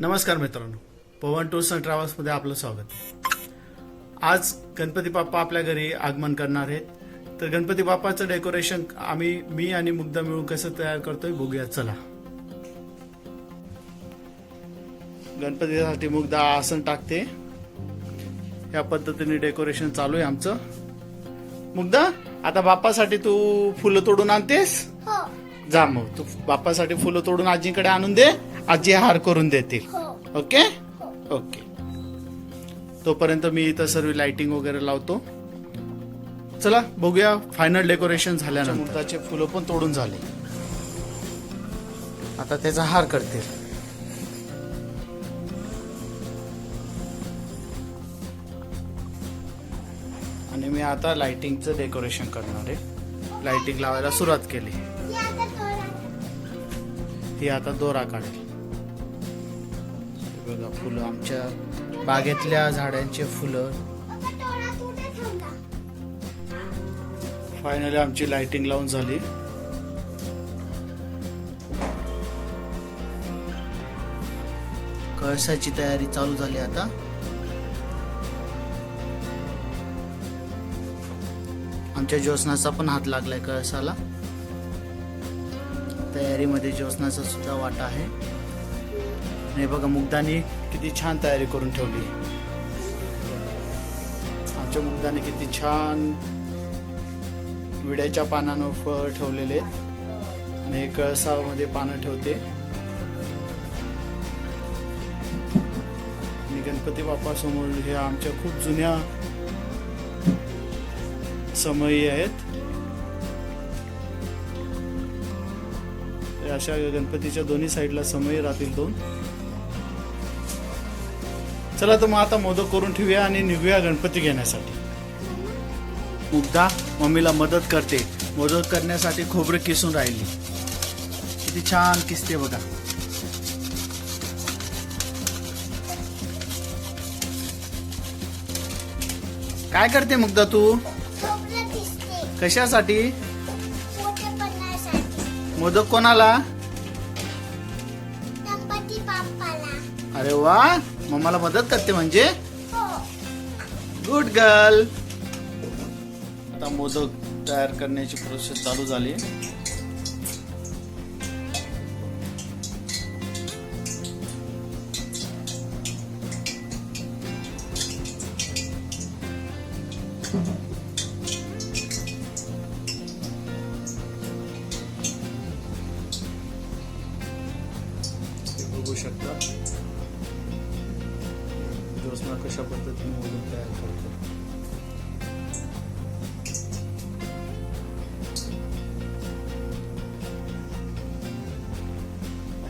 नमस्कार मित्रांनो. पवन tours and ट्रॅव्हल्समध्ये आपलं स्वागत. आज गणपती बाप्पा आपल्या घरी आगमन करणार आहेत. तर गणपती बाप्पाचं डेकोरेशन आम्ही मी आणि मुग्धा मिळून कसं तयार करतोय बघूया चला. गणपतीसाठी मुग्धा आसन टाकते. या पद्धतीने डेकोरेशन चालू आहे आमचं. मुग्धा आता बाप्पासाठी तू फुलं तोडून आणतेस? हो. जा मग तू बाप्पासाठी फुलं तोडून आजीकडे आणून दे. आजी हार करून देतील. हो. ओके? ओके. तोपर्यंत मी इथं सर्व लाइटिंग वगैरे लावतो. चला बघूया फायनल डेकोरेशन झाल्यानंतर. फुलं पण तोडून झाले. आता त्याचा हार करतील. आणि मी आता लाइटिंगचं डेकोरेशन करणार आहे. लाइटिंग लावायला सुरुवात केली. हे आता ही दोरा काढेल. हे बघा फुलं आमच्या बागेतल्या झाडांचे फुलं. फायनली आमची लाइटिंग लावून झाली. कळसाची तयारी चालू झाली आता. आमच्या ज्योत्स्नाचा पण हात लागलाय कळसाला. तयारीमध्ये ज्योत्स्नाचा सुद्धा वाटा आहे. आणि बघा मुग्धाने किती छान तयारी करून ठेवली. आमच्या मुग्धाने किती छान विड्याच्या पानानं फळ ठेवलेले आहेत. आणि कळसामध्ये पानं ठेवते. आणि गणपती बाप्पा समोर हे आमच्या खूप जुन्या समयी आहेत. अशा गणपतीच्या दोन्ही साईडला समयी राहतील दोन. चला तर मग आता मोदक करून ठेवूया आणि निघूया गणपती घेण्यासाठी. मुग्धा मम्मीला मदत करते. मदत करण्यासाठी खोबरं किसून राहिली. किती छान किसते बघा. काय करते मुग्धा तू? कशासाठी? मोदक कोणाला? गणपती बाप्पाला. अरे वा! मम्माला मदत करते म्हणजे? गुड गर्ल आता मोदक तयार करण्याची प्रोसेस चालू झाली.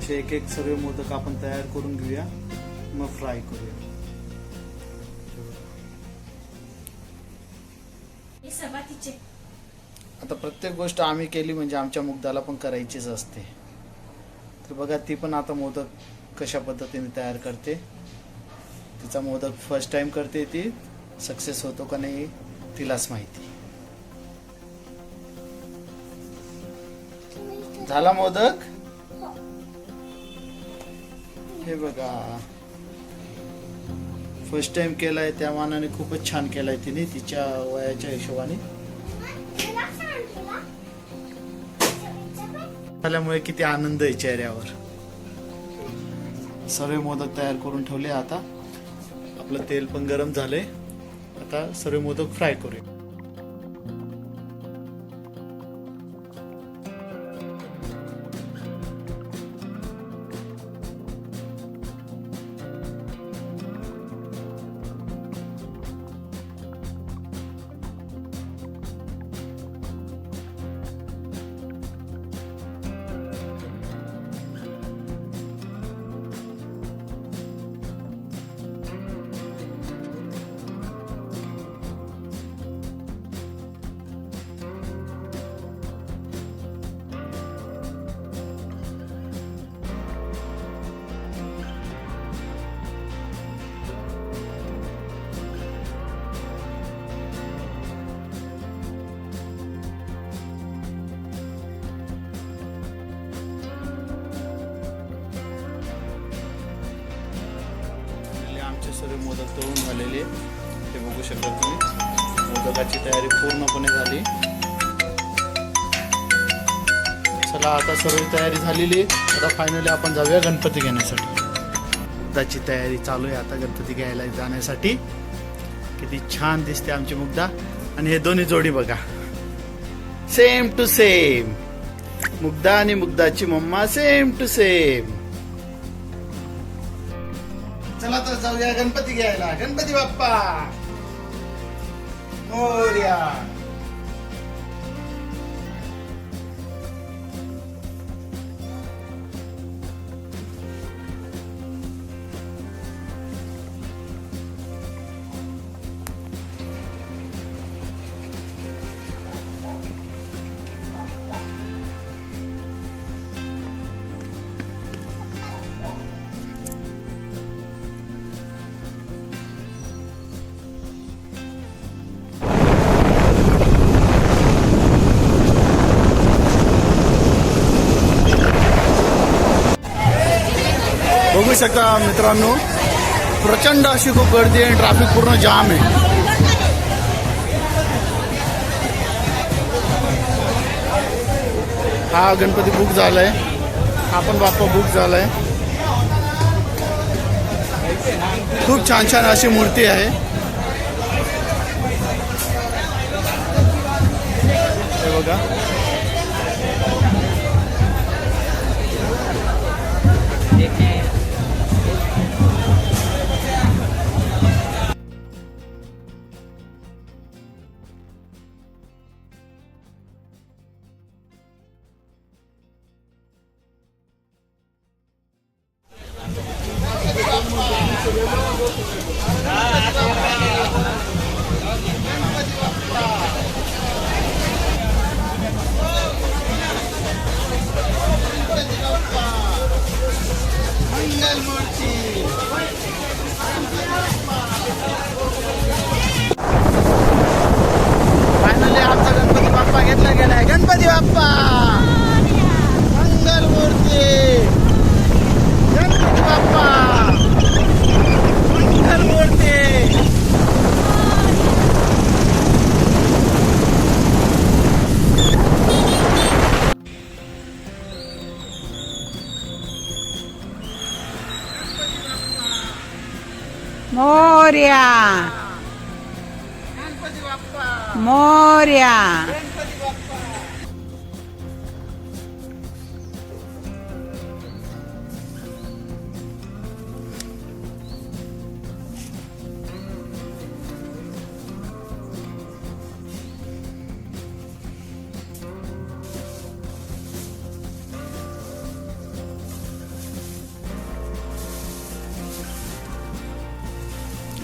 असे एक एक सगळे मोदक आपण तयार करून घेऊया. मग फ्राय करूया. हे आता प्रत्येक गोष्ट आम्ही केली म्हणजे आमच्या मुग्धाला पण करायचीच असते. तर बघा ती पण आता मोदक कशा पद्धतीने तयार करते. तिचा मोदक फर्स्ट टाइम करते ती. सक्सेस होतो का नाही तिलाच माहिती. झाला मोदक? हे बघा. फर्स्ट टाइम केलाय त्या मानाने खूपच छान केलाय तिने तिच्या वयाच्या हिशोबाने. झाल्यामुळे किती आनंद आहे चेहऱ्यावर. सर्व मोदक तयार करून ठेवले आता. आपलं तेल पण गरम झालंय. आता सर्व मोदक फ्राय करूया. असे सर्व मोदक तळून झालेले ते बघू शकता तुम्ही. मोदकाची तयारी पूर्णपणे झाली. चला आता सर्व तयारी झालेली आहे. आता फायनली आपण जाऊया गणपती घेण्यासाठी. मुग्धाची तयारी चालू आहे आता गणपती घ्यायला जाण्यासाठी. किती छान दिसते आमची मुग्धा. आणि हे दोन्ही जोडी बघा. सेम टू सेम मुग्धा आणि मुग्धाची मम्मा सेम टू सेम चला तर जाऊया गणपती घ्यायला. गणपती बाप्पा! मोर्या! शकता मित्रांनो. प्रचंड अशी खूप गर्दी आहे ट्रॅफिक पूर्ण जाम आहे. हा गणपती बुक झालाय. हा पण बाप्पा बुक झालाय. खूप छान छान अशी मूर्ती आहे. बघा. फायनली मोर्या मोर्या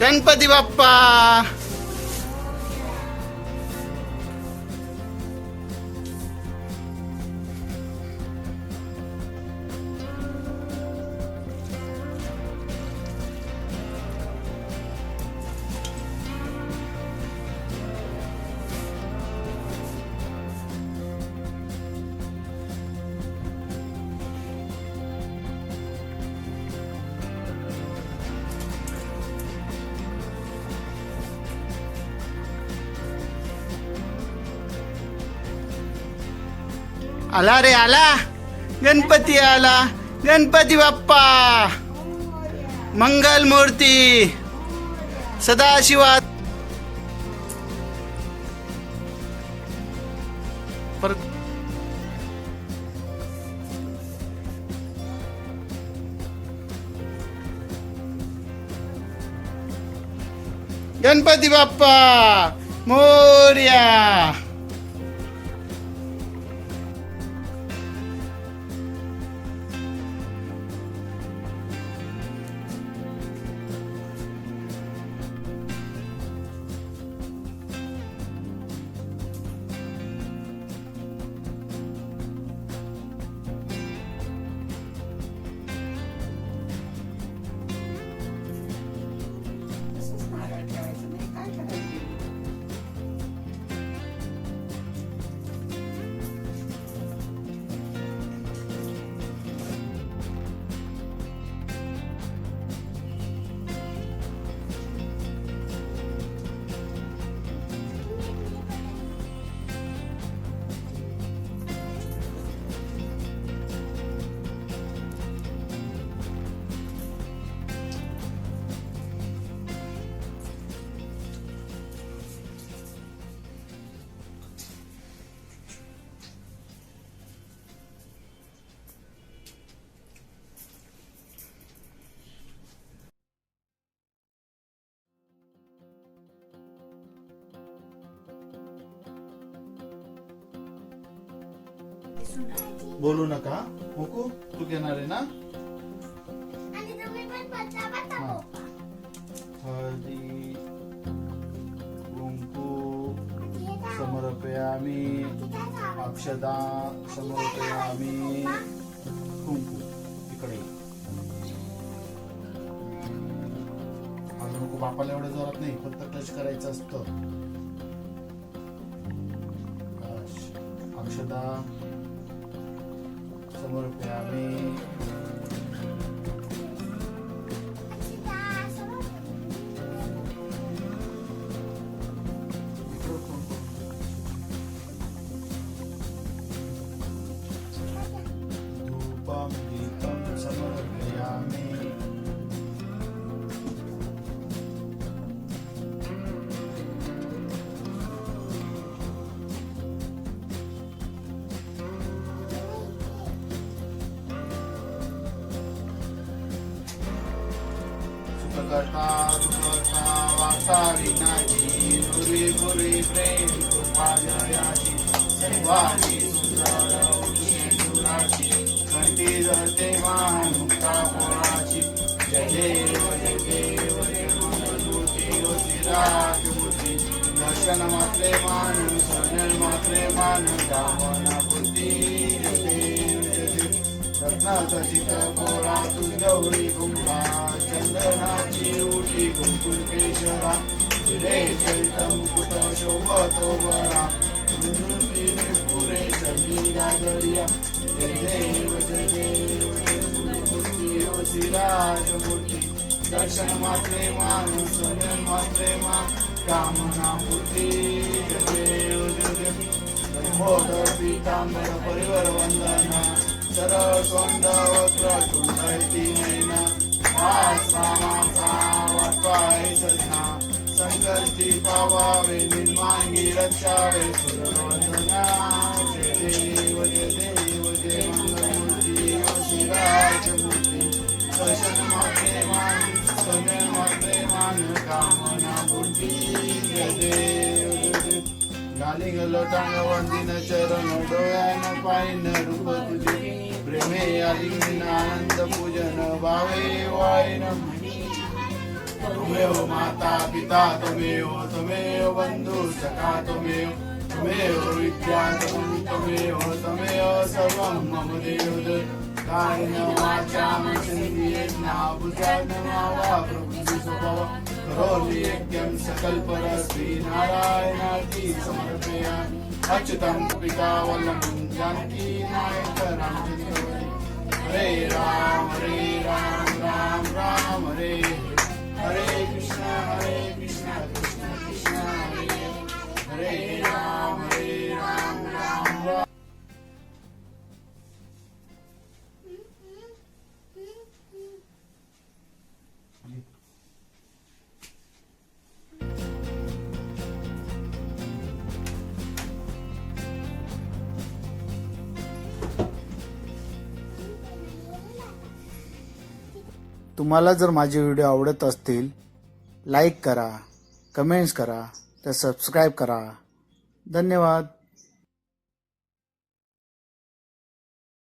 गणपती बाप्पा! आला रे आला. गणपती आला. गणपती बाप्पा. मंगल मूर्ती सदाशिवा परत. गणपती बाप्पा. मोर्या. बोलू नका. मुकू तू घेणार आहे ना? हा. हळदी कुंकू हे हे काय झालं? अक्षदा समर्पयामी कुंकू इकडे. अजून बापाला एवढ्या जोरात नाही फक्त टच करायचं असतं. अक्षदा समर्पयामी अक्षता, सुखकर्ता सुखकर्ता वार्ता विनाची नुरी बुरी प्रेम कृपा जयाची सर्वाणी सुंदर जाते कंठी कोणाची जय देव जय देव जय मंगलमूर्ती होती राजमूर्ती दर्शन मात्रे मानू सजन मात्रे मानू कामना बुद्धी रत्नाखचित कोरा तू गौरी कुंभा चंदनाची उठी कुंकुल केशरा रे चैत मुकुट शोभतो बरा पुरे देव देव होती दर्शन मात्रे माणूस मात्रे मान कामना मूर्ती जय परिवर वंदना। सरळ सोंड वक्र कुंडळती नैना वासा मासा वाटवाय सजना संकल्पी पावावे निर्मांगी रक्षावे सुरवंदना जय देव जय देव जय मंगलमूर्ती श्रीराजमूर्ती दर्शन मात्रे मान सगळे ગાલી ગલોટાનો વંદિન ચરણો ડોયાનો પાઈન રૂપ તુજે પ્રેમે આલિંગન આનંદ પૂજન ભાવે વાયન તુમેવ માતા પિતા તુમેવ તુમેવ બંધુ સખા તુમેવ તુમેવ વિદ્યા તુમેવ તુમેવ સર્વમ મમ દેવ કાયન વાચા મન સંધિયે ના બુજાન માવા પ્રભુ સ્વભાવ वाचा मनसेन्द्रियेण बुद्धान समर्पयामि अच्युतं पिता जानकी नायक रामचन्द्र हरे राम हरे राम राम राम हरे। हरे कृष्ण हरे कृष्ण कृष्ण कृष्ण हरे। हरे राम तुम्हाला जर माझे व्हिडिओ आवडत असतील लाईक करा कमेंट्स करा तर सबस्क्राईब करा. धन्यवाद.